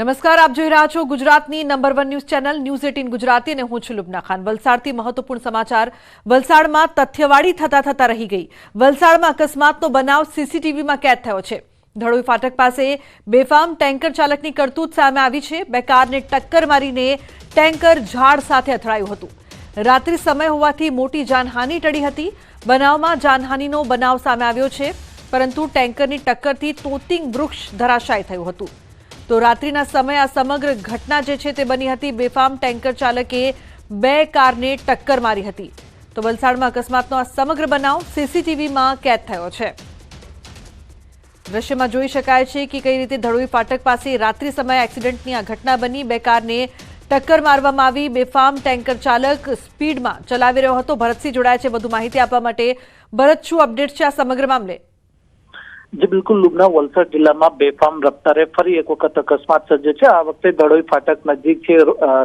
નમસ્કાર, આપ જોઈ રહ્યા છો ગુજરાતની number one news channel news eighteen Gujarati અને હું છું લુબના ખાન. વલસાડથી મહત્વપૂર્ણ સમાચાર. વલસાડમાં તથ્યવાડી થતા થતા રહી ગઈ. વલસાડમાં અકસ્માતનો બનાવ સીસીટીવીમાં કેદ થયો છે. ધડોઈ ફાટક પાસે બેફામ ટેન્કર ચાલકની કરતૂત સામે આવી છે. બે કારને ટક્કર મારીને ટેન્કર ઝાડ સાથે અથડાયું હતું. રાત્રિ સમય હોવાથી મોટી જાનહાનિ ટળી હતી. બનાવમાં જાનહાનિનો બનાવ સામે આવ્યો છે. પરંતુ ટેન્કરની ટક્કરથી તોતિંગ વૃક્ષ ધરાશાય થયું હતું. તો રાત્રિના સમયે આ સમગ્ર ઘટના જે છે તે બની હતી, બેફામ ટેન્કર ચાલકે બે કારને ટક્કર મારી હતી. તો વલસાડમાં અકસ્માતનો આ સમગ્ર બનાવ સીસીટીવીમાં કેદ થયો છે. દ્રશ્યમાં જોઈ શકાય છે કે કઈ રીતે ધડોઈ ફાટક પાસે રાત્રિ સમયે એક્સિડન્ટની આ ઘટના બની. બે કારને ટક્કર મારવામાં આવી. બેફામ ટેન્કર ચાલક સ્પીડમાં ચલાવી રહ્યો હતો. ભરતસિંહ જોડાયા છે. વધુ માહિતી આપવા માટે ભરત શું અપડેટ છે આ સમગ્ર મામલે? જે બિલકુલ લુબના વલસાડ જિલ્લામાં બેફામ રફતારે ફરી એક વખત અકસ્માત સર્જ્યો છે. આ વખતે ધડોઈ ફાટક નજીક છે.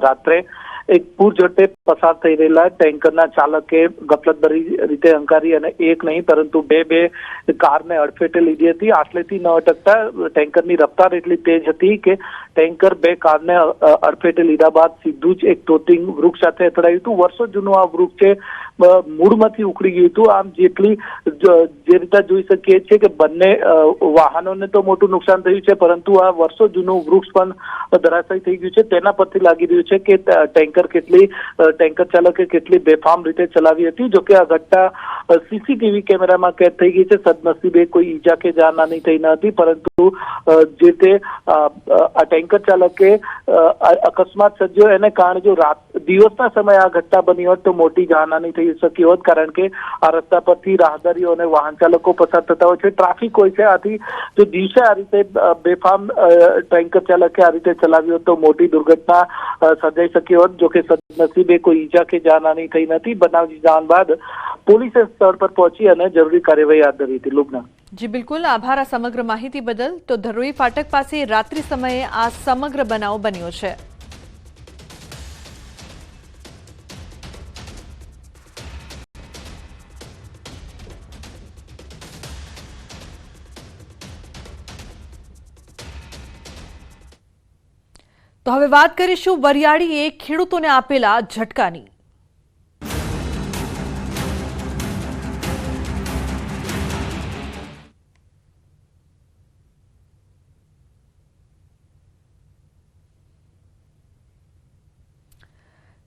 રાત્રે એક પૂર ઝડપે પસાર થઈ રહેલા ટેન્કરના ચાલકે ગફલતભરી રીતે હંકારી અને એક નહીં, પરંતુ બે બે કારને અડફેટે લીધી હતી. આટલેથી ન અટકતા ટેન્કરની રફતાર એટલી તેજ હતી કે ટેન્કર બે કારને અડફેટે લીધા બાદ સીધું જ એક તોતિંગ વૃક્ષ સાથે અથડાયું હતું. વર્ષો જૂનું આ વૃક્ષ છે. મૂળમાંથી ઉખડી ગયું હતું. આમ જેટલી જે રીતે જોઈ શકીએ છીએ કે બંને વાહનોને તો મોટું નુકસાન થયું છે, પરંતુ આ વર્ષો જૂનું વૃક્ષ પણ ધરાશાયી થઈ ગયું છે. તેના પરથી લાગી રહ્યું છે કે ટેન્કર કેટલી ટેન્કર ચાલકે કેટલી બેફામ રીતે ચલાવી હતી. જોકે આ ઘટના સીસીટીવી કેમેરામાં કેદ થઈ ગઈ છે. સદનસીબે કોઈ ઈજા કે જાનહાની થઈ ન હતી, પરંતુ જે તે આ ટેન્કર ચાલકે અકસ્માત સર્જ્યો. એને કારણે જો રાત, દિવસના સમયે આ ઘટના બની હોત તો મોટી જાનહાની થઈ શકી હોત કારણ કે આ રસ્તા પરથી રાહદારીઓ અને વાહન ચાલકો પસાર થતા હોય છે. ટ્રાફિક હોય છે. આથી જો દિવસે આ રીતે બેફામ ટેન્કર ચાલકે આ રીતે ચલાવ્યું તો મોટી દુર્ઘટના સર્જાઈ શકી હોત. જોકે સદનસીબે કોઈ ઈજા કે જાનહાની થઈ નથી. બનાવ જાણ બાદ પોલીસે સ્થળ પર પહોંચી અને જરૂરી કાર્યવાહી હાથ ધરી હતી. લુબના. જી, બિલકુલ. આભાર આ સમગ્ર માહિતી બદલ. તો ધરોઈ ફાટક પાસે રાત્રિ સમયે આ સમગ્ર બનાવ બન્યો છે. તો હવે વાત કરીશું વરિયાળીએ ખેડૂતોને આપેલા ઝટકાની.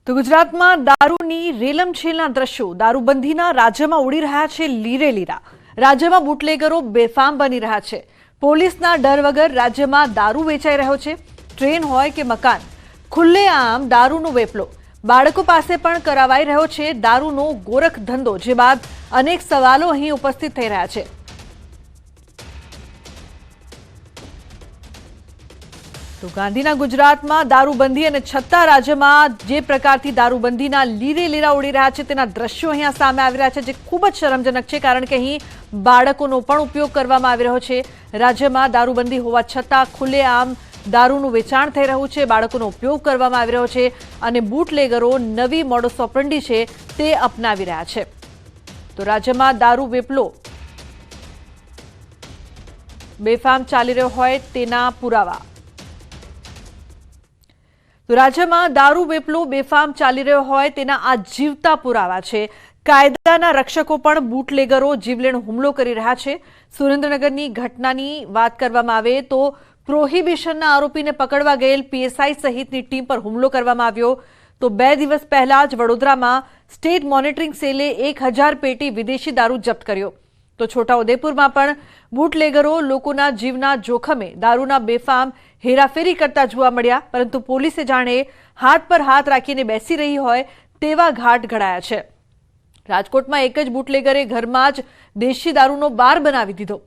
તો ગુજરાતમાં દારૂની રેલમછેલના દ્રશ્યો. દારૂબંધીના રાજ્યમાં ઉડી રહ્યા છે લીરે લીરા. રાજ્યમાં બુટલેગરો બેફામ બની રહ્યા છે. પોલીસના ડર વગર રાજ્યમાં દારૂ વેચાઈ રહ્યો છે. ટ્રેન હોય કે મકાન, ખુલ્લેઆમ દારૂનો વેપલો. બાળકો પાસે પણ કરાવાઈ રહ્યો છે દારૂનો ગોરખ ધંધો, જે બાદ અનેક સવાલો અહીં ઉપસ્થિત થઈ રહ્યા છે. તો ગાંધીના ગુજરાતમાં દારૂબંધી અને છતાં રાજ્યમાં જે પ્રકારથી દારૂબંધીના લીરે લીરા ઉડી રહ્યા છે તેના દ્રશ્યો અહીંયા સામે આવી રહ્યા છે, જે ખૂબ જ શરમજનક છે, કારણ કે અહીં બાળકોનો પણ ઉપયોગ કરવામાં આવી રહ્યો છે. રાજ્યમાં દારૂબંધી હોવા છતાં ખુલ્લેઆમ દારૂનું વેચાણ થઈ રહ્યું છે, બાળકોનો ઉપયોગ કરવામાં આવી રહ્યો છે અને બુટલેગરો નવી મોડસ ઓપરંડી છે તે અપનાવી રહ્યા છે. તો રાજ્યમાં દારૂ વેપલો. બેફામ ચાલી રહ્યો હોય તેના પુરાવા. તો રાજ્યમાં દારૂ વેપલો, બેફામ ચાલી રહ્યો હોય તેના આ જીવતા પુરાવા છે. કાયદાના રક્ષકો પણ બુટલેગરો જીવલેણ હુમલો કરી રહ્યા છે. સુરેન્દ્રનગરની ઘટનાની વાત કરવામાં આવે તો પ્રોહિબિશનના આરોપીને પકડવા ગયેલ પીએસઆઈ સહિતની ટીમ પર હુમલો કરવામાં આવ્યો. તો બે દિવસ પહેલા જ વડોદરામાં સ્ટેટ મોનિટરિંગ સેલે એક હજાર પેટી વિદેશી દારૂ જપ્ત કર્યો. તો છોટાઉદેપુરમાં પણ બુટલેગરો લોકોના જીવના જોખમે દારૂના બેફામ હેરાફેરી કરતા જોવા મળ્યા. પરંતુ પોલીસે જાણે હાથ પર હાથ રાખીને બેસી રહી હોય તેવા ઘાટ ઘડાયા છે. રાજકોટમાં એક જ બુટલેગરે ઘરમાં જ દેશી દારૂનો બાર બનાવી દીધો.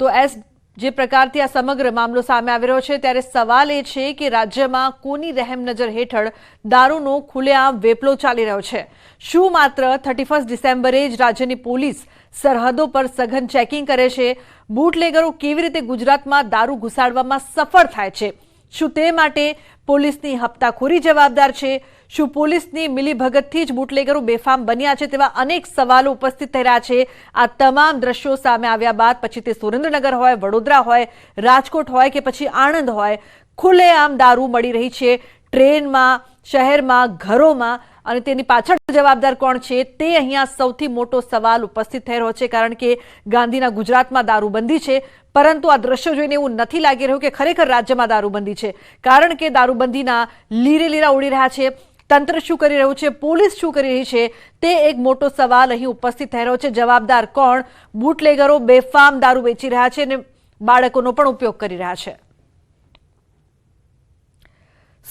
તો એસ જે પ્રકારથી આ સમગ્ર મામલો સામે આવી રહ્યો છે, ત્યારે સવાલ એ છે કે રાજ્યમાં કોની રહેમ નજર હેઠળ દારૂનો ખુલ્લેઆમ વેપલો ચાલી રહ્યો છે? શું માત્ર થર્ટી ડિસેમ્બરે જ રાજ્યની પોલીસ સરહદો પર સઘન ચેકિંગ કરે છે? બુટલેગરો કેવી રીતે ગુજરાતમાં દારૂ ઘુસાડવામાં સફળ થાય છે? શું તે માટે પોલીસની હપ્તાખોરી જવાબદાર છે? શું પોલીસની મિલીભગતથી જ બુટલેગરો બેફામ બન્યા છે તેવા અનેક સવાલો ઉપસ્થિત થઈ રહ્યા છે? આ તમામ દ્રશ્યો સામે આવ્યા બાદ પછી તે સુરેન્દ્રનગર હોય, વડોદરા હોય, રાજકોટ હોય કે પછી આણંદ હોય, ખુલ્લેઆમ દારૂ મળી રહી છે. ટ્રેનમાં, શહેરમાં, ઘરોમાં અને તેની પાછળ જવાબદાર કોણ છે તે અહીંયા સૌથી મોટો સવાલ ઉપસ્થિત થઈ રહ્યો છે, કારણ કે ગાંધીના ગુજરાતમાં દારૂબંધી છે. પરંતુ આ દ્રશ્યો જોઈને એવું નથી લાગી રહ્યું કે ખરેખર રાજ્યમાં દારૂબંધી છે, કારણ કે દારૂબંધીના લીરે લીરા ઉડી રહ્યા છે. તંત્ર શું કરી રહ્યું છે, પોલીસ શું કરી રહી છે, તે એક મોટો સવાલ અહીં ઉપસ્થિત થઈ રહ્યો છે. જવાબદાર કોણ? બુટલેગરો બેફામ દારૂ વેચી રહ્યા છે અને બાળકોનો પણ ઉપયોગ કરી રહ્યા છે.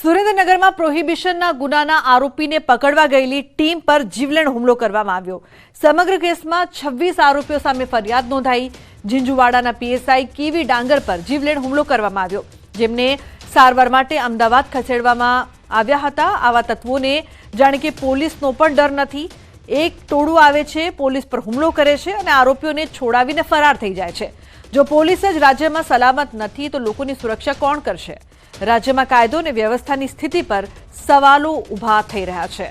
સુરેન્દ્રનગરમાં પ્રોહિબિશનના ગુનાના આરોપીને પકડવા ગયેલી ટીમ પર જીવલેણ હુમલો કરવામાં આવ્યો. સમગ્ર કેસમાં છવ્વીસ આરોપીઓ સામે ફરિયાદ નોંધાઈ. ઝીંઝુવાડાના પીએસઆઈ કેવી ડાંગર પર જીવલેણ હુમલો કરવામાં આવ્યો. જેમને સારવાર માટે અમદાવાદ ખસેડવામાં આવ્યા હતા. આવા તત્વોને જાણે કે પોલીસનો પણ ડર નથી. એક ટોળું આવે છે, પોલીસ પર હુમલો કરે છે અને આરોપીઓને છોડાવીને ફરાર થઈ જાય છે. જો પોલીસ જ રાજ્યમાં સલામત નથી, તો લોકોની સુરક્ષા કોણ કરશે? રાજ્યમાં કાયદો અને વ્યવસ્થાની સ્થિતિ પર સવાલો ઊભા થઈ રહ્યા છે.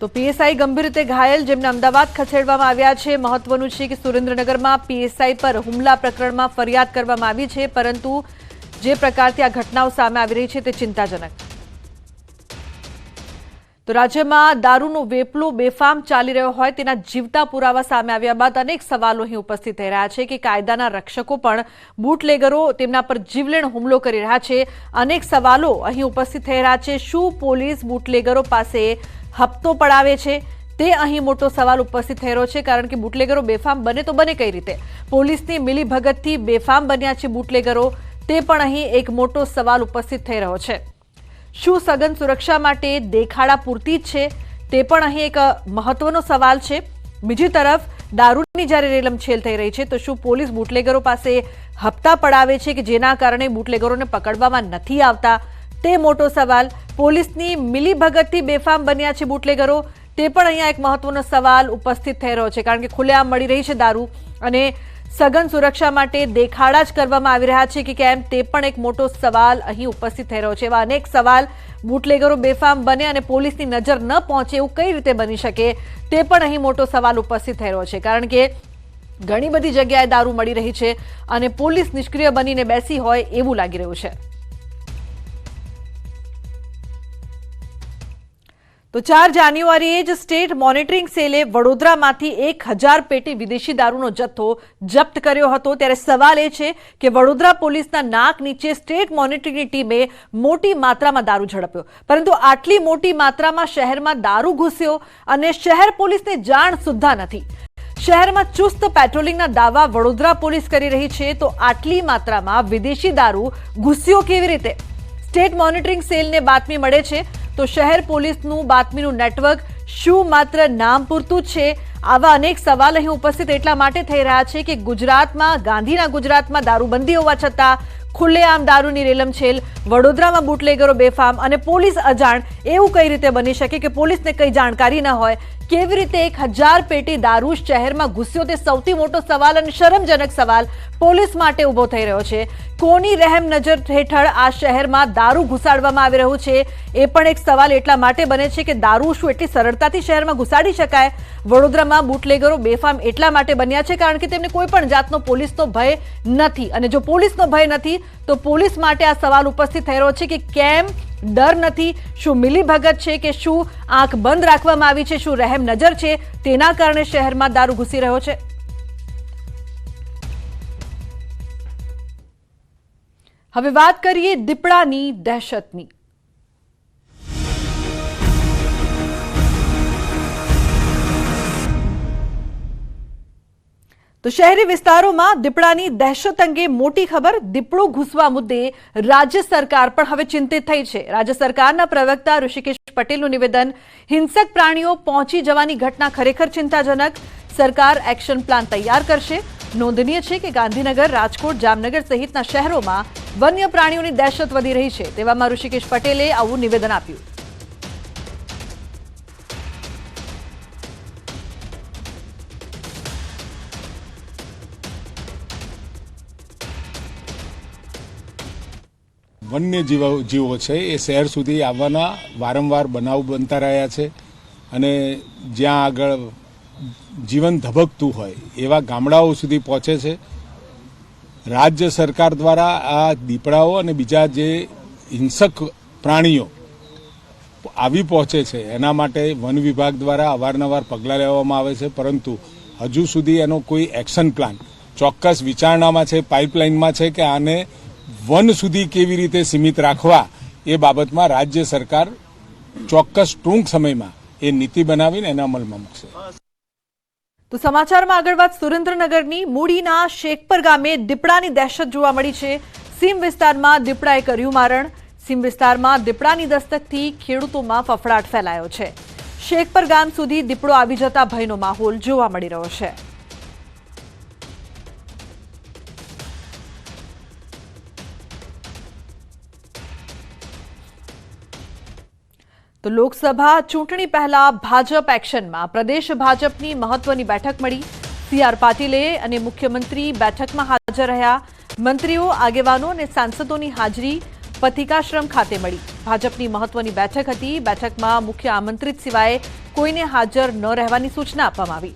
તો પીએસઆઈ ગંભીર રીતે ઘાયલ, જેમને અમદાવાદ ખસેડવામાં આવ્યા છે. મહત્વનું છે કે સુરેન્દ્રનગરમાં પીએસઆઈ પર હુમલા પ્રકરણમાં ફરિયાદ કરવામાં આવી છે, પરંતુ જે પ્રકારથી આ ઘટનાઓ સામે આવી રહી છે તે ચિંતાજનક. તો રાજ્યમાં દારૂનો વેપલો બેફામ ચાલી રહ્યો હોય તેના જીવતા પુરાવા સામે આવ્યા બાદ અનેક સવાલો અહીં ઉપસ્થિત થઈ રહ્યા છે કે કાયદાના રક્ષકો પણ બુટલેગરો તેમના પર જીવલેણ હુમલો કરી રહ્યા છે. અનેક સવાલો અહીં ઉપસ્થિત થઈ રહ્યા છે. શું પોલીસ બુટલેગરો પાસે હપ્તો પડાવે છે? તે અહીં મોટો સવાલ ઉપસ્થિત થઈ રહ્યો છે કારણ કે બુટલેગરો બેફામ બને તો બને કઈ રીતે? પોલીસની મિલીભગતથી બેફામ બન્યા છે બુટલેગરો. તે પણ અહીં એક મોટો સવાલ ઉપસ્થિત થઈ રહ્યો છે. શું સઘન સુરક્ષા માટે દેખાડા પૂરતી જ છે? તે પણ અહીં એક મહત્વનો સવાલ છે. બીજી તરફ, દારૂની જ્યારે રેલમછેલ થઈ રહી છે, તો શું પોલીસ બુટલેગરો પાસે હપ્તા પડાવે છે કે જેના કારણે બુટલેગરોને પકડવામાં નથી આવતા? તે મોટો સવાલ. પોલીસની મિલીભગતથી બેફામ બન્યા છે બુટલેગરો. તે પણ અહીંયા એક મહત્વનો સવાલ ઉપસ્થિત થઈ રહ્યો છે, કારણ કે ખુલ્લેઆમ મળી રહી છે દારૂ. અને સઘન સુરક્ષા માટે દેખાડા જ કરવામાં આવી રહ્યા છે કે કેમ તે પણ એક મોટો સવાલ અહીં ઉપસ્થિત થઈ રહ્યો છે. એવા અનેક સવાલ બુટલેગરો બેફામ બને અને પોલીસની નજર ન પહોંચે એવું કઈ રીતે બની શકે તે પણ અહીં મોટો સવાલ ઉપસ્થિત થઈ રહ્યો છે. કારણ કે ઘણી બધી જગ્યાએ દારૂ મળી રહી છે અને પોલીસ નિષ્ક્રિય બનીને બેસી હોય એવું લાગી રહ્યું છે. તો ચાર જાન્યુઆરીએ જ સ્ટેટ મોનિટરિંગ સેલે વડોદરામાંથી એક હજાર પેટી વિદેશી દારૂનો જથ્થો જપ્ત કર્યો હતો. ત્યારે સવાલ એ છે કે વડોદરા પોલીસના નાક નીચે સ્ટેટ મોનિટરિંગની ટીમે મોટી માત્રામાં દારૂ ઝડપ્યો. પરંતુ આટલી મોટી માત્રામાં શહેરમાં દારૂ ઘૂસ્યો અને શહેર પોલીસને જાણ સુદ્ધા નથી. શહેરમાં ચુસ્ત પેટ્રોલિંગના દાવા વડોદરા પોલીસ કરી રહી છે તો આટલી માત્રામાં વિદેશી દારૂ ઘૂસ્યો કેવી રીતે? સ્ટેટ મોનિટરિંગ સેલને બાતમી મળે છે તો શહેર પોલીસનું બાતમીનું નેટવર્ક શું માત્ર નામ પૂરતું છે? આવા અનેક સવાલ અહીં ઉપસ્થિત એટલા માટે થઈ રહ્યા છે કે ગુજરાતમાં, ગાંધીના ગુજરાતમાં દારૂબંધી હોવા છતાં ખુલ્લેઆમ દારૂની રેલમછેલ વડોદરામાં બુટલેગરો બેફામ અને પોલીસ અજાણ એવું કઈ રીતે બની શકે કે પોલીસને કઈ જાણકારી ન હોય? કેવી રીતે એક હજાર પેટી દારૂ શહેરમાં ઘૂસ્યો તે સૌથી મોટો સવાલ અને શરમજનક સવાલ પોલીસ માટે ઊભો થઈ રહ્યો છે. કોની રહેમ નજર હેઠળ આ શહેરમાં દારૂ ઘુસાડવામાં આવી રહ્યું છે? એ પણ એક સવાલ એટલા માટે બને છે કે દારૂ શું એટલી સરળતાથી શહેરમાં ઘુસાડી શકાય? વડોદરામાં બુટલેગરો બેફામ એટલા માટે બન્યા છે કારણ કે તેમને કોઈ પણ જાતનો પોલીસનો ભય નથી. અને જો પોલીસનો ભય નથી, તો પોલીસ માટે આ સવાલ ઉપસ્થિત થઈ રહ્યો છે કે કેમ ડર નથી, શું મિલીભગત છે કે શું આંખ બંધ રાખવામાં આવી છે, શું રહેમ નજર છે, તેના કારણે શહેરમાં દારૂ ઘૂસી રહ્યો છે? હવે વાત કરીએ દીપડાની દહેશતની. તો શહેરી વિસ્તારોમાં દીપડાની દહેશત અંગે મોટી ખબર, દીપડો ઘૂસવા મુદ્દે રાજ્ય સરકાર પણ હવે ચિંતિત થઈ છે. રાજ્ય સરકારના પ્રવક્તા ઋષિકેશ પટેલનું નિવેદન, હિંસક પ્રાણીઓ પહોંચી જવાની ઘટના ખરેખર ચિંતાજનક. સરકાર એક્શન પ્લાન તૈયાર કરશે. નોંધનીય છે કે ગાંધીનગર, રાજકોટ, જામનગર સહિતના શહેરોમાં વન્ય પ્રાણીઓની દહેશત વધી રહી છે. તેવામાં ઋષિકેશ પટેલે આવું નિવેદન આપ્યું. વન્ય જીવો જીવો છે, એ શહેર સુધી આવવાના વારંવાર બનાવ બનતા રહ્યા છે અને જ્યાં આગળ જીવન ધબકતું હોય એવા ગામડાઓ સુધી પહોંચે છે. રાજ્ય સરકાર દ્વારા આ દીપડાઓ અને બીજા જે હિંસક પ્રાણીઓ આવી પહોંચે છે, એના માટે વન વિભાગ દ્વારા અવારનવાર પગલાં લેવામાં આવે છે, પરંતુ હજુ સુધી એનો કોઈ એક્શન પ્લાન ચોક્કસ વિચારણામાં છે, પાઇપલાઇનમાં છે કે આને વન સુધી કેવી રીતે સીમિત રાખવા એ બાબતમાં રાજ્ય સરકાર ચોક્કસ ટૂંક સમયમાં એ નીતિ બનાવીને એના અમલમાં મૂકશે. તો સમાચારમાં આગળ વાત સુરેન્દ્રનગરની મૂડીના શેખપર ગામે દીપડાની દહેશત જોવા મળી છે. સીમ વિસ્તારમાં દીપડાએ કર્યું મારણ. સીમ વિસ્તારમાં દીપડાની દસ્તકથી ખેડૂતોમાં ફફડાટ ફેલાયો છે. શેખપર ગામ સુધી દીપડો આવી જતા ભયનો માહોલ જોવા મળી રહ્યો છે. તો લોકસભા ચૂંટણી પહેલા ભાજપ એક્શનમાં. પ્રદેશ ભાજપની મહત્વની બેઠક મળી. સી આર પાટીલે અને મુખ્યમંત્રી બેઠકમાં હાજર રહ્યા. મંત્રીઓ, આગેવાનો અને સાંસદોની હાજરી પથિકાશ્રમ ખાતે મળી. ભાજપની મહત્વની બેઠક હતી. બેઠકમાં મુખ્ય આમંત્રિત સિવાય કોઈને હાજર ન રહેવાની સૂચના આપવામાં આવી.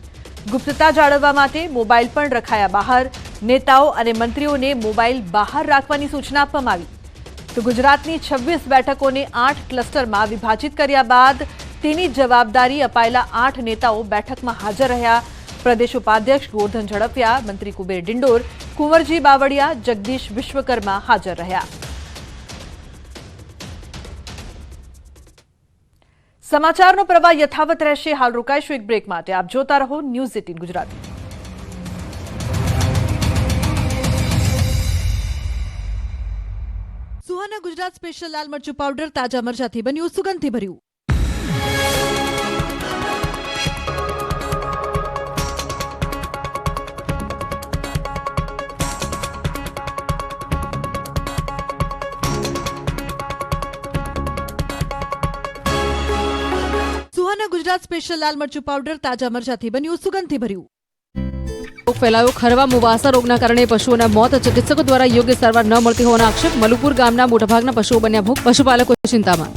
ગુપ્તતા જાળવવા માટે મોબાઈલ પણ રખાયા બહાર. નેતાઓ અને મંત્રીઓને મોબાઈલ બહાર રાખવાની સૂચના આપવામાં આવી. તો ગુજરાતની છવ્વીસ બેઠકોને આઠ ક્લસ્ટરમાં વિભાજિત કર્યા બાદ તેની જવાબદારી અપાયેલા આઠ નેતાઓ બેઠકમાં હાજર રહ્યા. પ્રદેશ ઉપાધ્યક્ષ ગોરધન ઝડપિયા મંત્રી કુબેર ડિંડોર, કુંવરજી બાવળિયા, જગદીશ વિશ્વકર્મા હાજર રહ્યા. સમાચારનો પ્રવાહ યથાવત રહેશે. હાલ રોકાઈશું એક બ્રેક માટે. આપ જોતા રહો news eighteen Gujarati. Gujarat special લાલ મરચું પાવડર તાજા મરચાથી બન્યું, સુગંધથી ભર્યું. સુહાના ગુજરાત સ્પેશિયલ લાલ મરચું પાવડર તાજા મરચાથી બન્યું, સુગંધથી ભર્યું. રોગ ફેલાયો ખરવા, મુવાસા રોગના કારણે પશુઓના મોત. ચિકિત્સકો દ્વારા યોગ્ય સારવાર ન મળતી હોવાના આક્ષેપ. મલુપુર ગામના મોટાભાગના પશુઓ બન્યા ભૂખ પશુપાલકો ચિંતામાં.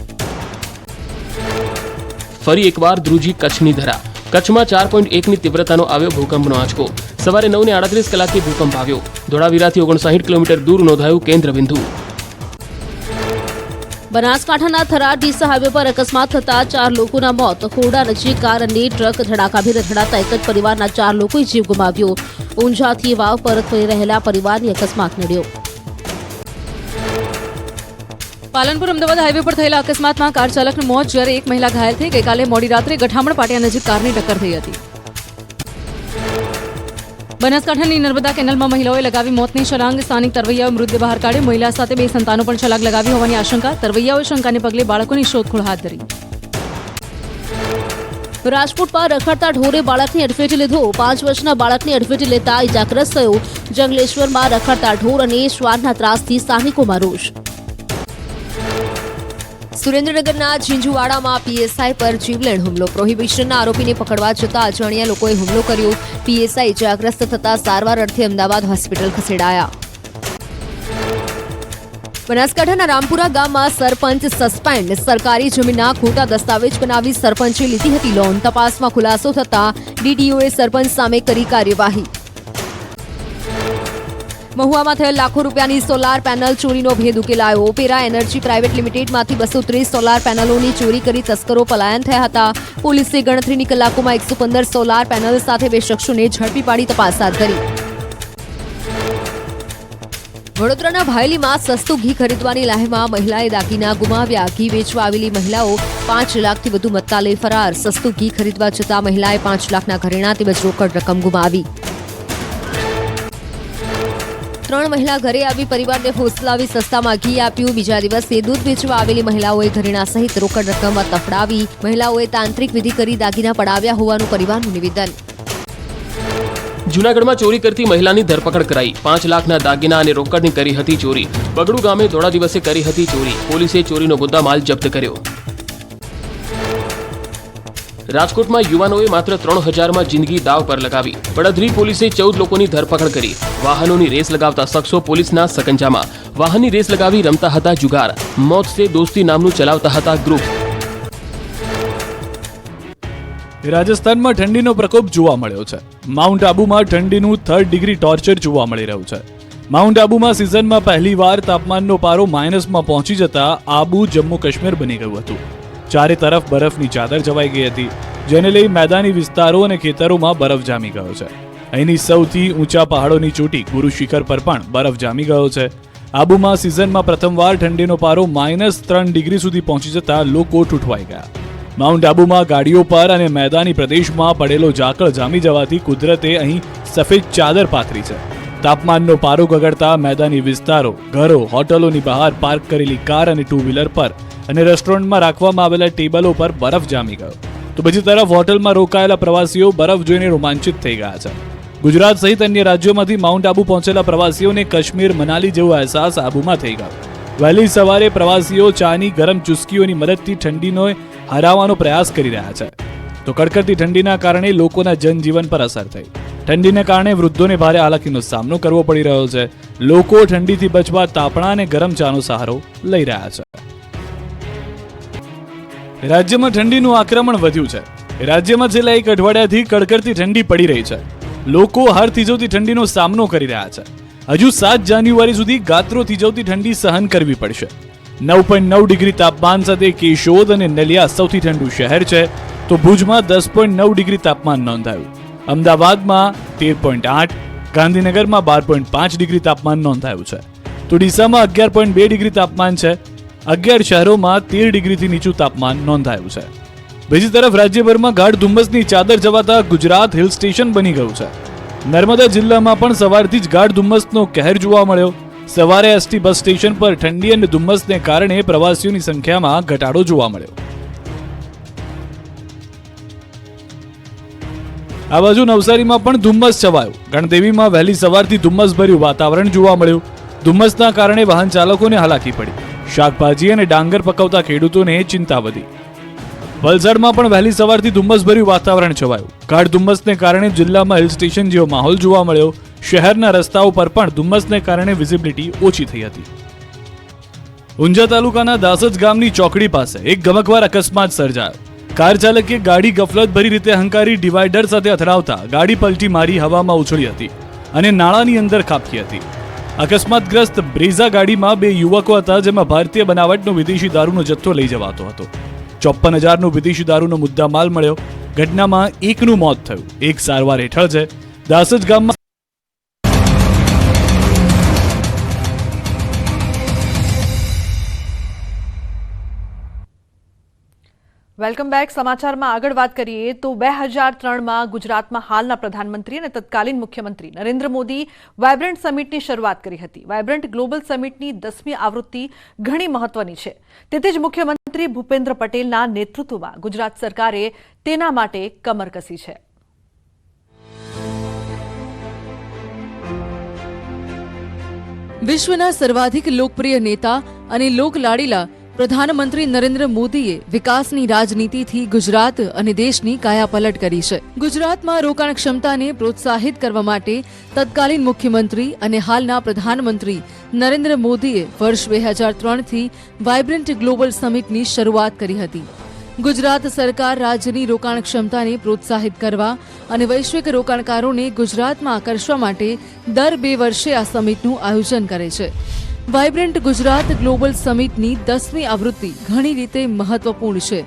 ફરી એકવાર ધ્રુજી કચ્છની ધરા. કચ્છમાં ચાર પોઈન્ટ એકની તીવ્રતાનો આવ્યો ભૂકંપનો આંચકો. સવારે નવને આડત્રીસ કલાકે ભૂકંપ આવ્યો. ધોળાવીરાથી ઓગણસાઠ કિલોમીટર દૂર નોંધાયું કેન્દ્રબિંદુ. બનાસકાંઠાના થરાર ડીસા હાઈવે પર અકસ્માત થતા ચાર લોકોના મોત. ખોરડા નજીક કાર અને ટ્રક ધડાકાભેર ધડાતા એક જ પરિવારના ચાર લોકોએ જીવ ગુમાવ્યો. ઊંઝાથી વાવ પરત ફરી રહેલા પરિવારની અકસ્માત નડ્યો. પાલનપુર અમદાવાદ હાઈવે પર થયેલા અકસ્માતમાં કાર ચાલકનું મોત જ્યારે એક મહિલા ઘાયલ થઈ ગઈકાલે મોડી રાત્રે ગઠામણ પાટિયા નજીક કારની ટક્કર થઈ હતી. બનાસકાંઠાની નર્મદા કેનલમાં મહિલાઓએ લગાવી મોતની છલાંગ, સ્થાનિક તરવૈયાઓ મૃતદેહ બહાર કાઢી. મહિલા સાથે બે સંતાનો પણ છલાંગ લગાવી હોવાની આશંકા. તરવૈયાઓએ શંકાને પગલે બાળકોની શોધખોળ હાથ ધરી. રાજકોટ પર રખડતા ઢોરે બાળકની અડફેટે લીધો. પાંચ વર્ષના બાળકની અડફેટે લેતા ઇજાગ્રસ્ત થયો. જંગલેશ્વરમાં રખડતા ઢોર અને શ્વાનના ત્રાસથી સ્થાનિકોમાં રોષ. સુરેન્દ્રનગરના ઝીંઝુવાડામાં પીએસઆઈ પર જીવલેણ હુમલો. પ્રોહિબિશનના આરોપીને પકડવા જતા અજાણ્યા લોકોએ હુમલો કર્યો. પીએસઆઈ ઇજાગ્રસ્ત થતા સારવાર અર્થે અમદાવાદ હોસ્પિટલ ખસેડાયા. બનાસકાંઠાના રામપુરા ગામમાં સરપંચ સસ્પેન્ડ. સરકારી જમીનના ખોટા દસ્તાવેજ બનાવી સરપંચે લીધી હતી લોન. તપાસમાં ખુલાસો થતા ડીડીઓએ સરપંચ સામે કરી કાર્યવાહી. મહુવામાં થયેલ લાખો રૂપિયાની સોલાર પેનલ ચોરીનો ભેદ ઉકેલાયો. ઓપેરા એનર્જી પ્રાઇવેટ લિમિટેડમાંથી બસો ત્રીસ સોલાર પેનલોની ચોરી કરી તસ્કરો પલાયન થયા હતા. પોલીસે ગણતરીની કલાકોમાં એકસો પંદર સોલાર પેનલ સાથે બે શખ્સોને ઝડપી પાડી તપાસ હાથ ધરી. વડોદરાના ભાયલીમાં સસ્તું ઘી ખરીદવાની લાહેમાં મહિલાએ દાગીના ગુમાવ્યા. ઘી વેચવા આવેલી મહિલાઓ પાંચ લાખથી વધુ મત્તા લઈ ફરાર. સસ્તું ઘી ખરીદવા જતા મહિલાએ પાંચ લાખના ઘરેણા તેમજ રોકડ રકમ ગુમાવી. ત્રણ મહિલા ઘરે આવી પરિવારને ફોસલાવી સસ્તામાં ઘી આપ્યું. બીજા દિવસે દૂધ વેચવા આવેલી મહિલાઓએ ઘરેણા સહિત રોકડ રકમમાં તફડાવી. મહિલાઓએ તાંત્રિક વિધિ કરી દાગીના પડાવ્યા હોવાનું પરિવારનું નિવેદન. જૂનાગઢમાં ચોરી કરતી મહિલાની ધરપકડ કરાઈ. પાંચ લાખના દાગીના અને રોકડની કરી હતી ચોરી. બગડુ ગામે થોડા દિવસે કરી હતી ચોરી. પોલીસે ચોરીનો મુદ્દામાલ જપ્ત કર્યો. રાજકોટમાં યુવાનોએ માત્ર ત્રણ હજારમાં જિંદગી દાવ પર લગાવી. પડધરી પોલીસે ચૌદ લોકોની ધરપકડ કરી. વાહનોની રેસ લગાવતા શખ્સો પોલીસના સકંજામાં. વાહનની રેસ લગાવી રમતા હતા જુગાર. મોત સે દોસ્તી નામનું ચલાવતા હતા ગ્રુપ રાજસ્થાનમાં ઠંડીનો પ્રકોપ જોવા મળ્યો છે. માઉન્ટ આબુમાં ઠંડીનું થર્ડ ડિગ્રી ટોર્ચર જોવા મળી રહ્યું છે. માઉન્ટ આબુમાં સિઝનમાં પહેલીવાર તાપમાનનો પારો માઇનસમાં પહોંચી જતા આબુ જમ્મુ કાશ્મીર બની ગયું હતું. ચારે તરફ બરફની ચાદર જવાઈ ગઈ હતી, જેને લઈ મેદાની વિસ્તારો અને ખેતરોમાં બરફ જામી ગયો છે. અહીંની સૌથી ઊંચા પહાડોની ચોટી ગુરુ શિખર પર પણ બરફ જામી ગયો છે. આબુમાં સિઝનમાં પ્રથમવાર ઠંડીનો પારો માઇનસ ત્રણ ડિગ્રી સુધી પહોંચી જતા લોકો ઠૂઠવાઈ ગયા. માઉન્ટ આબુમાં ગાડીઓ પર અને મેદાની પ્રદેશમાં પડેલો ઝાકળ જામી જવાથી કુદરતે અહીં સફેદ ચાદર પાથરી છે. તાપમાનનો પારો ગગડતા મેદાની વિસ્તારો, ઘરો, હોટલોની બહાર પાર્ક કરેલી કાર અને ટુ વ્હીલર પર અને રેસ્ટોરન્ટમાં રાખવામાં આવેલા ટેબલો ઉપર બરફ જામી ગયો. તો બીજી તરફ હોટલમાં રોકાયેલા પ્રવાસીઓ બરફ જોઈને રોમાંચિત થઈ ગયા છે. ગુજરાત સહિત અન્ય રાજ્યોમાંથી માઉન્ટ આબુ પહોંચેલા પ્રવાસીઓને કાશ્મીર, મનાલી જેવો અહેસાસ આબુમાં થઈ ગયો. વહેલી સવારે પ્રવાસીઓ ચાની ગરમ ચુસ્કીઓની મદદથી ઠંડીનો હરાવવાનો પ્રયાસ કરી રહ્યા છે. તો કડકડતી ઠંડીના કારણે લોકોના જનજીવન પર અસર થઈ. ઠંડીને કારણે વૃદ્ધોને ભારે હાલાકીનો સામનો કરવો પડી રહ્યો છે. લોકો ઠંડીથી બચવા તાપણા અને ગરમ ચાનો સહારો લઈ રહ્યા છે. રાજ્યમાં ઠંડીનું આક્રમણ વધ્યું છે. રાજ્યમાં છેલ્લા એક અઠવાડિયાથી કડકડતી ઠંડી પડી રહી છે. લોકો હાર થીજવતી ઠંડીનો સામનો કરી રહ્યા છે. હજુ સાત જાન્યુઆરી સુધી ગાત્રો થીજવતી ઠંડી સહન કરવી પડશે. નવ પોઈન્ટ નવ ડિગ્રી તાપમાન સાથે કેશોદ અને નલિયા સૌથી ઠંડુ શહેર છે. તો ભુજમાં દસ પોઈન્ટ નવ ડિગ્રી તાપમાન નોંધાયું. અમદાવાદમાં તેર પોઈન્ટ આઠ, ગાંધીનગરમાં બાર પોઈન્ટ પાંચ ડિગ્રી તાપમાન નોંધાયું છે. તો ડીસામાં અગિયાર પોઈન્ટ બે ડિગ્રી તાપમાન છે. અગિયાર શહેરોમાં તેર ડિગ્રીથી નીચું તાપમાન નોંધાયું છે. બીજી તરફ રાજ્યભરમાં ગાઢ ધુમ્મસની ચાદર જવાતા ગુજરાત હિલ સ્ટેશન બની ગયું છે. નર્મદા જિલ્લામાં પણ સવારથી જ ગાઢ ધુમ્મસનો કહેર જોવા મળ્યો. સવારે એસટી બસ સ્ટેશન પર ઠંડી અને ધુમ્મસને કારણે પ્રવાસીઓની સંખ્યામાં ઘટાડો જોવા મળ્યો. આ બાજુ નવસારીમાં પણ ધુમ્મસ છવાયું. ગણદેવીમાં વહેલી સવારથી ધુમ્મસભર્યું વાતાવરણ જોવા મળ્યું. ધુમ્મસના કારણે વાહન ચાલકોને હાલાકી પડી. શાકભાજી અને ડાંગર પકવતા ખેડૂતોને ચિંતા વધી. વલસાડમાં પણ વહેલી સવારથી ધુમ્મસભર્યું વાતાવરણ છવાયું. ગાઢ ધુમ્મસને કારણે જિલ્લામાં હિલ સ્ટેશન જેવો માહોલ જોવા મળ્યો. શહેરના રસ્તાઓ પર પણ ધુમ્મસને કારણે વિઝિબિલિટી ઓછી થઈ હતી. ઊંઝા તાલુકાના દાસજ ગામની ચોકડી પાસે એક ગમકવાર અકસ્માત સર્જાયો. કાર ચાલકે ગાડી ગફલતભરી રીતે હંકારી ડિવાઈડર સાથે અથડાવતા ગાડી પલટી મારી હવામાં ઉછળી હતી અને નાળાની અંદર ખાબકી હતી. અકસ્માતગ્રસ્ત બ્રેઝા ગાડીમાં બે યુવકો હતા જેમાં ભારતીય બનાવટનો વિદેશી દારૂનો જથ્થો લઈ જવાતો હતો. ચોપ્પન હજારનો વિદેશી દારૂનો મુદ્દા માલ મળ્યો. ઘટનામાં એકનું મોત થયું. એક સારવાર હેઠળ છે. દાસજ ગામમાં વેલકમ બેક. સમાચારમાં આગળ વાત કરીએ તો બે હજાર ત્રણમાં ગુજરાતમાં હાલના પ્રધાનમંત્રી અને તત્કાલીન મુખ્યમંત્રી નરેન્દ્ર મોદી વાયબ્રન્ટ સમિટની શરૂઆત કરી હતી. વાયબ્રન્ટ ગ્લોબલ સમિટની દસમી આવૃત્તિ ઘણી મહત્વની છે. તેથી જ મુખ્યમંત્રી ભૂપેન્દ્ર પટેલના નેતૃત્વમાં ગુજરાત સરકારે તેના માટે કમર કસી છે. વિશ્વના સર્વાધિક લોકપ્રિય નેતા અને લોકલાડીલા પ્રધાનમંત્રી નરેન્દ્ર મોદીએ વિકાસની રાજનીતિથી ગુજરાત અને દેશની કાયાપલટ કરી છે. ગુજરાતમાં રોકાણ ક્ષમતાને પ્રોત્સાહિત કરવા માટે તત્કાલીન મુખ્યમંત્રી અને હાલના પ્રધાનમંત્રી નરેન્દ્ર મોદીએ વર્ષ બે હજાર ત્રણથી વાયબ્રન્ટ ગ્લોબલ સમિટની શરૂઆત કરી હતી. ગુજરાત સરકાર રાજ્યની રોકાણ ક્ષમતાને પ્રોત્સાહિત કરવા અને વૈશ્વિક રોકાણકારોને ગુજરાતમાં આકર્ષવા માટે દર બે વર્ષે આ સમિટનું આયોજન કરે છે. વાયબ્રન્ટ ગુજરાત ગ્લોબલ સમિટની દસમી આવૃત્તિ ઘણી રીતે મહત્વપૂર્ણ છે.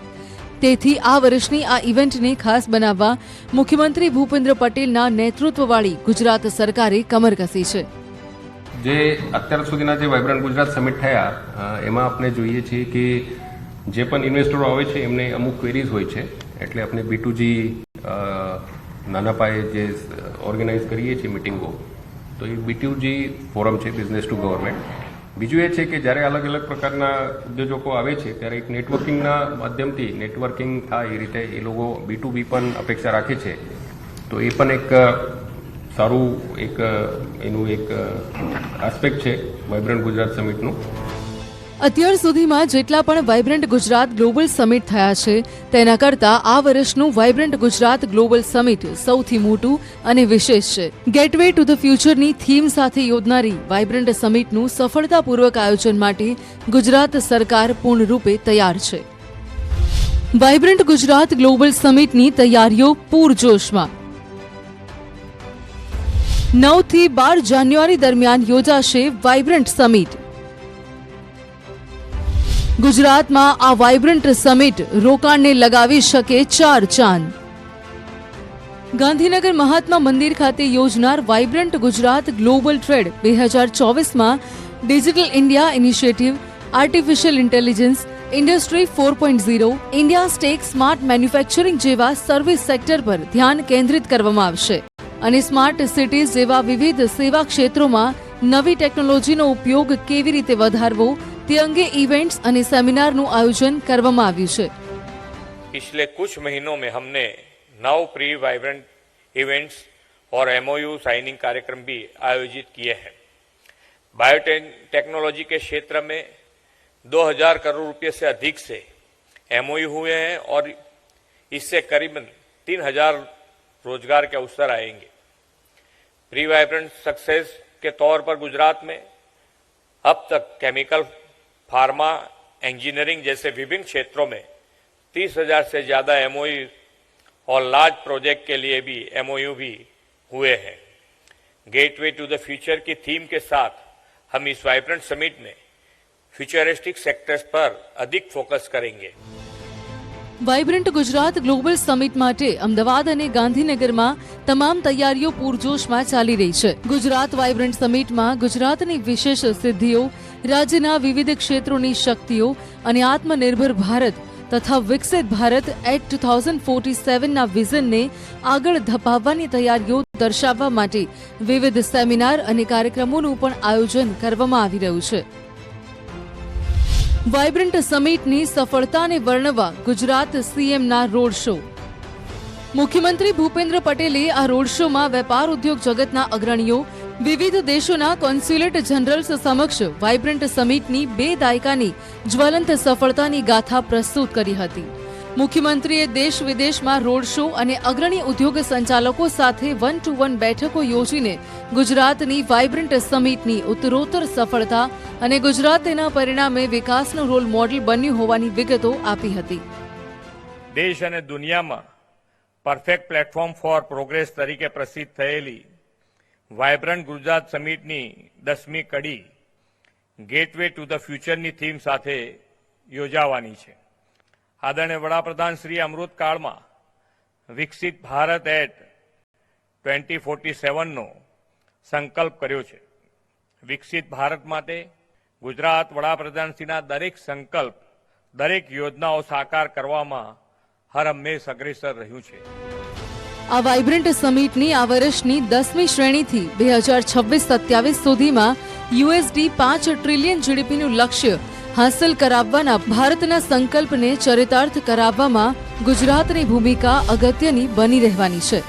તેથી આ વર્ષની આ ઇવેન્ટને ખાસ બનાવવા મુખ્યમંત્રી ભૂપેન્દ્ર પટેલના નેતૃત્વવાળી ગુજરાત સરકારે કમર કસી છે. જે અત્યાર સુધીના જે વાઇબ્રન્ટ ગુજરાત સમિટ થયા એમાં આપણે જોઈએ છીએ કે જે પણ ઇન્વેસ્ટરો આવે છે, એમને અમુક ક્વેરીઝ હોય છે. એટલે આપણે બી ટુજી નાના પાયે જે ઓર્ગેનાઇઝ કરીએ છીએ, મિટિંગો. તો એ બી ટુજી ફોરમ છે બિઝનેસ ટુ ગવર્મેન્ટ બીજું એ છે કે જ્યારે અલગ અલગ પ્રકારના ઉદ્યોજકો આવે છે, ત્યારે એક નેટવર્કિંગના માધ્યમથી નેટવર્કિંગ થાય એ રીતે એ લોકો બી ટુ બી પણ અપેક્ષા રાખે છે. તો એ પણ એક સારું એક એનું એક આસ્પેક્ટ છે વાઇબ્રન્ટ ગુજરાત સમિટનું અત્યાર સુધીમાં જેટલા પણ વાઇબ્રન્ટ ગુજરાત ગ્લોબલ સમિટ થયા છે, તેના કરતાં આ વર્ષનું વાઇબ્રન્ટ ગુજરાત ગ્લોબલ સમિટ સૌથી મોટું અને વિશેષ છે. ગેટવે ટુ ધ ફ્યુચરની થીમ સાથે યોજનારી વાઇબ્રન્ટ સમિટનું સફળતાપૂર્વક આયોજન માટે ગુજરાત સરકાર પૂર્ણરૂપે તૈયાર છે. વાઇબ્રન્ટ ગુજરાત ગ્લોબલ સમિટની તૈયારીઓ પૂરજોશમાં. નવથી બાર જાન્યુઆરી દરમિયાન યોજાશે વાઇબ્રન્ટ સમિટ ગુજરાતમાં આ વાઇબ્રન્ટ સમિટ રોકાણને લગાવી શકે ચાર ચાંદ. ગાંધીનગર મહાત્મા મંદિર ખાતે યોજનાર વાઇબ્રન્ટ ગુજરાત ગ્લોબલ ટ્રેડ બે હજાર ચોવીસમાં digital India initiative, artificial intelligence, industry four point zero, India stack smart manufacturing જેવા સર્વિસ સેક્ટર પર ધ્યાન કેન્દ્રિત કરવામાં આવશે. અને સ્માર્ટ સિટીઝ જેવા વિવિધ સેવા ક્ષેત્રોમાં નવી ટેકનોલોજીનો ઉપયોગ કેવી રીતે વધારવો તે અંગે ઇવેન્ટ્સ અને સેમિનારનું આયોજન કરવામાં આવ્યું છે पिछले कुछ महीनों में हमने नौ प्री वाइब्रेंट इवेंट्स और एमओयू साइनिंग कार्यक्रम भी आयोजित किए हैं बायोटेक्नोलॉजी के क्षेत्र में 2000 करोड़ रुपए से अधिक से एमओयू हुए हैं और इससे करीबन 3000 रोजगार के अवसर आएंगे प्री वाइब्रेंट सक्सेस के तौर पर गुजरात में अब तक केमिकल फार्मा इंजीनियरिंग जैसे विभिन्न क्षेत्रों में तीस हजार से ज्यादा एमओयू और लार्ज प्रोजेक्ट के लिए भी एमओयू भी हुए हैं गेटवे टू द फ्यूचर की थीम के साथ हम इस वाइब्रेंट समिट में फ्यूचरिस्टिक सेक्टर्स पर अधिक फोकस करेंगे વાઇબ્રન્ટ ગુજરાત ગ્લોબલ સમિટ માટે અમદાવાદ અને ગાંધીનગરમાં તમામ તૈયારીઓ પૂરજોશમાં ચાલી રહી છે ગુજરાત વાઇબ્રન્ટ સમિટમાં ગુજરાતની વિશેષ સિદ્ધિઓ રાજ્યના વિવિધ ક્ષેત્રોની શક્તિઓ અને આત્મનિર્ભર ભારત તથા વિકસિત Bharat at two thousand forty સેવનના વિઝનને આગળ ધપાવવાની તૈયારીઓ દર્શાવવા માટે વિવિધ સેમિનાર અને કાર્યક્રમોનું પણ આયોજન કરવામાં આવી રહ્યું છે. વાઇબ્રન્ટ સમિટની સફળતાને વર્ણવવા ગુજરાત સીએમના રોડ શો. મુખ્યમંત્રી ભૂપેન્દ્ર પટેલે આ રોડ શોમાં વેપાર ઉદ્યોગ જગતના અગ્રણીઓ વિવિધ દેશોના કોન્સ્યુલેટ જનરલ્સ સમક્ષ વાઇબ્રન્ટ સમિટની બે દાયકાની જ્વલંત સફળતાની ગાથા પ્રસ્તુત કરી હતી. મુખ્યમંત્રીએ દેશ વિદેશમાં રોડ શો અને અગ્રણી ઉદ્યોગ સંચાલકો સાથે વન ટુ વન બેઠકો યોજીને ગુજરાતની વાઇબ્રન્ટ સમિટની ઉત્તરોત્તર સફળતા અને ગુજરાત તેના પરિણામે વિકાસનું રોલ મોડલ બન્યું હોવાની વિગતો આપી હતી. દેશ અને દુનિયામાં પરફેક્ટ પ્લેટફોર્મ ફોર પ્રોગ્રેસ તરીકે પ્રસિદ્ધ થયેલી વાયબ્રન્ટ ગુજરાત સમિટની દસમી કડી ગેટવે ટુ ધ ફ્યુચરની થીમ સાથે યોજાવાની છે. આદરણીય વડાપ્રધાન શ્રી અમૃતકાળમાં વિકસિત ભારત એટ ટ્વેન્ટી ફોર્ટી સેવનનો સંકલ્પ કર્યો છે. વિકસિત ભારત માટે ગુજરાત વડાપ્રધાનશ્રીના દરેક સંકલ્પ, દરેક યોજનાઓ સાકાર કરવામાં હર હંમેશ અગ્રેસર રહ્યું છે. આ વાઇબ્રન્ટ સમિટની આ વર્ષની દસમી શ્રેણીથી બે હજાર છવ્વીસ સત્યાવીસ સુધીમાં યુએસડી પાંચ ટ્રિલિયન જીડીપીનું લક્ષ્ય હાંસલ કરાવવાના ભારતના સંકલ્પને ચરિતાર્થ કરાવવામાં ગુજરાતની ભૂમિકા અગત્યની બની રહેવાની છે.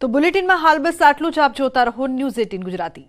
તો બુલેટિનમાં હાલ બસ આટલું જ આપ જોતા રહો ન્યૂઝ એટીન ગુજરાતી.